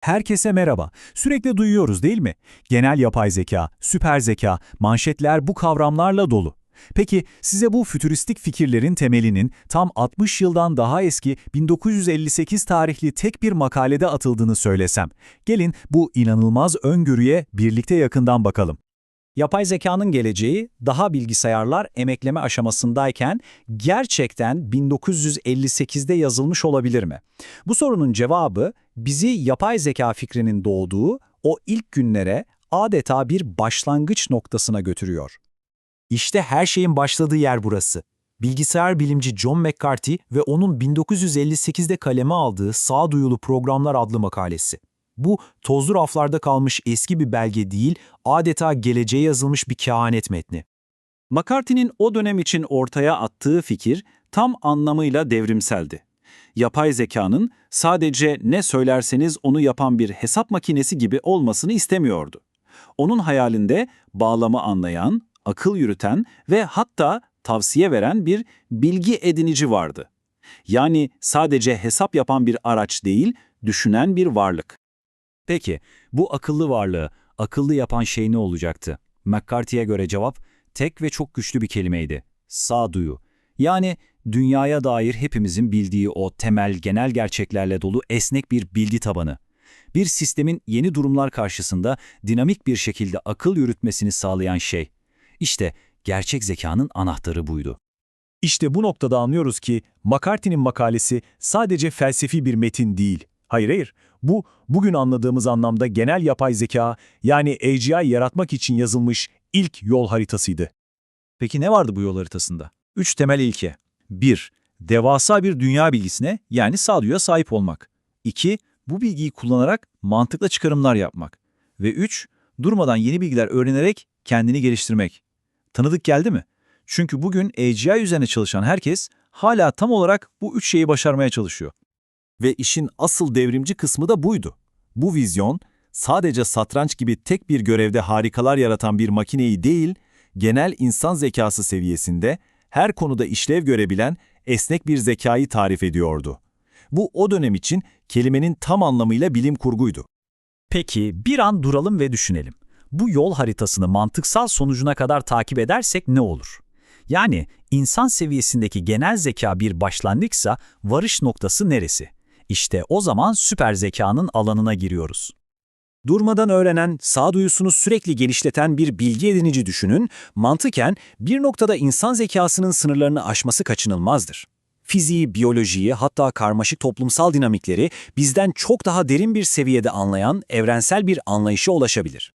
Herkese merhaba. Sürekli duyuyoruz değil mi? Genel yapay zeka, süper zeka, manşetler bu kavramlarla dolu. Peki size bu fütüristik fikirlerin temelinin tam 60 yıldan daha eski 1958 tarihli tek bir makalede atıldığını söylesem, gelin bu inanılmaz öngörüye birlikte yakından bakalım. Yapay zekanın geleceği daha bilgisayarlar emekleme aşamasındayken gerçekten 1958'de yazılmış olabilir mi? Bu sorunun cevabı bizi yapay zeka fikrinin doğduğu o ilk günlere adeta bir başlangıç noktasına götürüyor. İşte her şeyin başladığı yer burası. Bilgisayar bilimci John McCarthy ve onun 1958'de kaleme aldığı Sağduyulu Programlar adlı makalesi. Bu, tozlu raflarda kalmış eski bir belge değil, adeta geleceğe yazılmış bir kehanet metni. McCarthy'nin o dönem için ortaya attığı fikir tam anlamıyla devrimseldi. Yapay zekanın sadece ne söylerseniz onu yapan bir hesap makinesi gibi olmasını istemiyordu. Onun hayalinde bağlamı anlayan, akıl yürüten ve hatta tavsiye veren bir bilgi edinici vardı. Yani sadece hesap yapan bir araç değil, düşünen bir varlık. Peki, bu akıllı varlığı, akıllı yapan şey ne olacaktı? McCarthy'ye göre cevap, tek ve çok güçlü bir kelimeydi. Sağduyu. Yani dünyaya dair hepimizin bildiği o temel genel gerçeklerle dolu esnek bir bilgi tabanı. Bir sistemin yeni durumlar karşısında dinamik bir şekilde akıl yürütmesini sağlayan şey. İşte gerçek zekanın anahtarı buydu. İşte bu noktada anlıyoruz ki McCarthy'nin makalesi sadece felsefi bir metin değil. Hayır hayır, bu bugün anladığımız anlamda genel yapay zeka yani AGI yaratmak için yazılmış ilk yol haritasıydı. Peki ne vardı bu yol haritasında? Üç temel ilke. 1. Devasa bir dünya bilgisine yani sağduyuya sahip olmak. 2. Bu bilgiyi kullanarak mantıklı çıkarımlar yapmak. Ve 3. Durmadan yeni bilgiler öğrenerek kendini geliştirmek. Tanıdık geldi mi? Çünkü bugün AGI üzerine çalışan herkes hala tam olarak bu üç şeyi başarmaya çalışıyor. Ve işin asıl devrimci kısmı da buydu. Bu vizyon sadece satranç gibi tek bir görevde harikalar yaratan bir makineyi değil, genel insan zekası seviyesinde her konuda işlev görebilen esnek bir zekayı tarif ediyordu. Bu o dönem için kelimenin tam anlamıyla bilim kurguydu. Peki bir an duralım ve düşünelim. Bu yol haritasını mantıksal sonucuna kadar takip edersek ne olur? Yani insan seviyesindeki genel zeka bir başlangıçsa varış noktası neresi? İşte o zaman süper zekanın alanına giriyoruz. Durmadan öğrenen, sağduyusunu sürekli genişleten bir bilgi edinici düşünün, mantıken bir noktada insan zekasının sınırlarını aşması kaçınılmazdır. Fiziği, biyolojiyi, hatta karmaşık toplumsal dinamikleri bizden çok daha derin bir seviyede anlayan evrensel bir anlayışa ulaşabilir.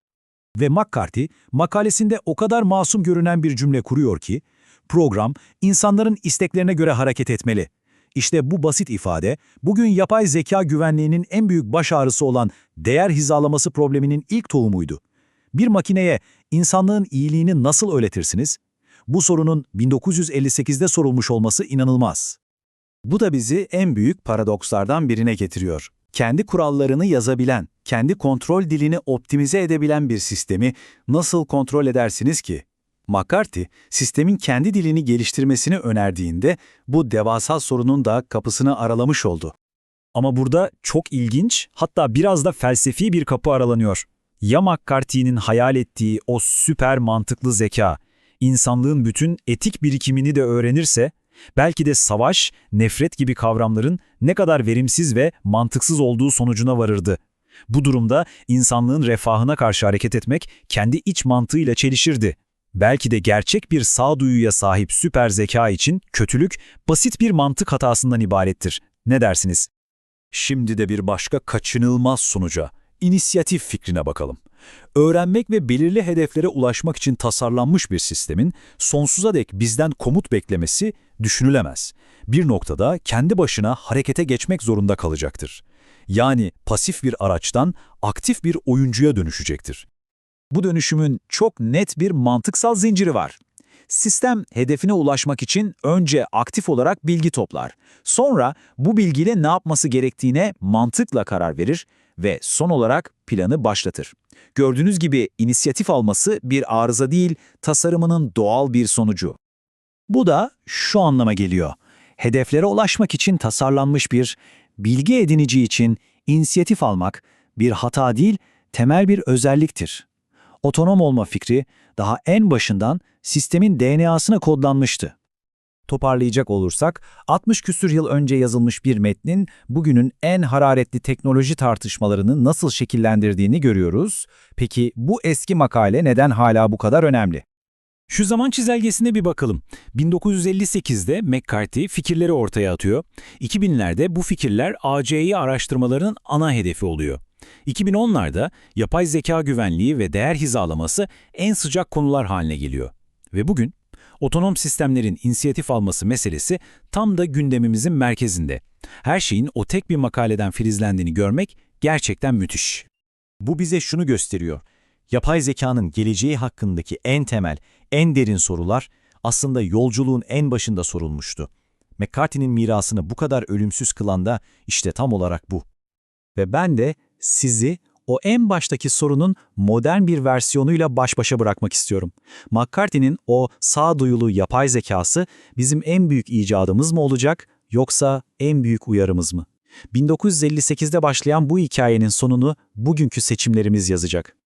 Ve McCarthy, makalesinde o kadar masum görünen bir cümle kuruyor ki, program insanların isteklerine göre hareket etmeli. İşte bu basit ifade, bugün yapay zeka güvenliğinin en büyük baş ağrısı olan değer hizalaması probleminin ilk tohumuydu. Bir makineye insanlığın iyiliğini nasıl öğretirsiniz? Bu sorunun 1958'de sorulmuş olması inanılmaz. Bu da bizi en büyük paradokslardan birine getiriyor. Kendi kurallarını yazabilen, kendi kontrol dilini optimize edebilen bir sistemi nasıl kontrol edersiniz ki? McCarthy, sistemin kendi dilini geliştirmesini önerdiğinde bu devasa sorunun da kapısını aralamış oldu. Ama burada çok ilginç, hatta biraz da felsefi bir kapı aralanıyor. Ya McCarthy'nin hayal ettiği o süper mantıklı zeka, insanlığın bütün etik birikimini de öğrenirse, belki de savaş, nefret gibi kavramların ne kadar verimsiz ve mantıksız olduğu sonucuna varırdı. Bu durumda insanlığın refahına karşı hareket etmek kendi iç mantığıyla çelişirdi. Belki de gerçek bir sağduyuya sahip süper zeka için kötülük basit bir mantık hatasından ibarettir. Ne dersiniz? Şimdi de bir başka kaçınılmaz sonuca, inisiyatif fikrine bakalım. Öğrenmek ve belirli hedeflere ulaşmak için tasarlanmış bir sistemin sonsuza dek bizden komut beklemesi düşünülemez. Bir noktada kendi başına harekete geçmek zorunda kalacaktır. Yani pasif bir araçtan aktif bir oyuncuya dönüşecektir. Bu dönüşümün çok net bir mantıksal zinciri var. Sistem hedefine ulaşmak için önce aktif olarak bilgi toplar. Sonra bu bilgiyle ne yapması gerektiğine mantıkla karar verir ve son olarak planı başlatır. Gördüğünüz gibi inisiyatif alması bir arıza değil, tasarımının doğal bir sonucu. Bu da şu anlama geliyor. Hedeflere ulaşmak için tasarlanmış bir bilgi edinici için inisiyatif almak bir hata değil, temel bir özelliktir. Otonom olma fikri daha en başından sistemin DNA'sına kodlanmıştı. Toparlayacak olursak, 60 küsür yıl önce yazılmış bir metnin bugünün en hararetli teknoloji tartışmalarını nasıl şekillendirdiğini görüyoruz. Peki bu eski makale neden hala bu kadar önemli? Şu zaman çizelgesine bir bakalım. 1958'de McCarthy fikirleri ortaya atıyor. 2000'lerde bu fikirler ACI araştırmalarının ana hedefi oluyor. 2010'larda yapay zeka güvenliği ve değer hizalaması en sıcak konular haline geliyor. Ve bugün otonom sistemlerin inisiyatif alması meselesi tam da gündemimizin merkezinde. Her şeyin o tek bir makaleden filizlendiğini görmek gerçekten müthiş. Bu bize şunu gösteriyor. Yapay zekanın geleceği hakkındaki en temel, en derin sorular aslında yolculuğun en başında sorulmuştu. McCarthy'nin mirasını bu kadar ölümsüz kılan da işte tam olarak bu. Ve ben de sizi o en baştaki sorunun modern bir versiyonuyla baş başa bırakmak istiyorum. McCarthy'nin o sağduyulu yapay zekası bizim en büyük icadımız mı olacak yoksa en büyük uyarımız mı? 1958'de başlayan bu hikayenin sonunu bugünkü seçimlerimiz yazacak.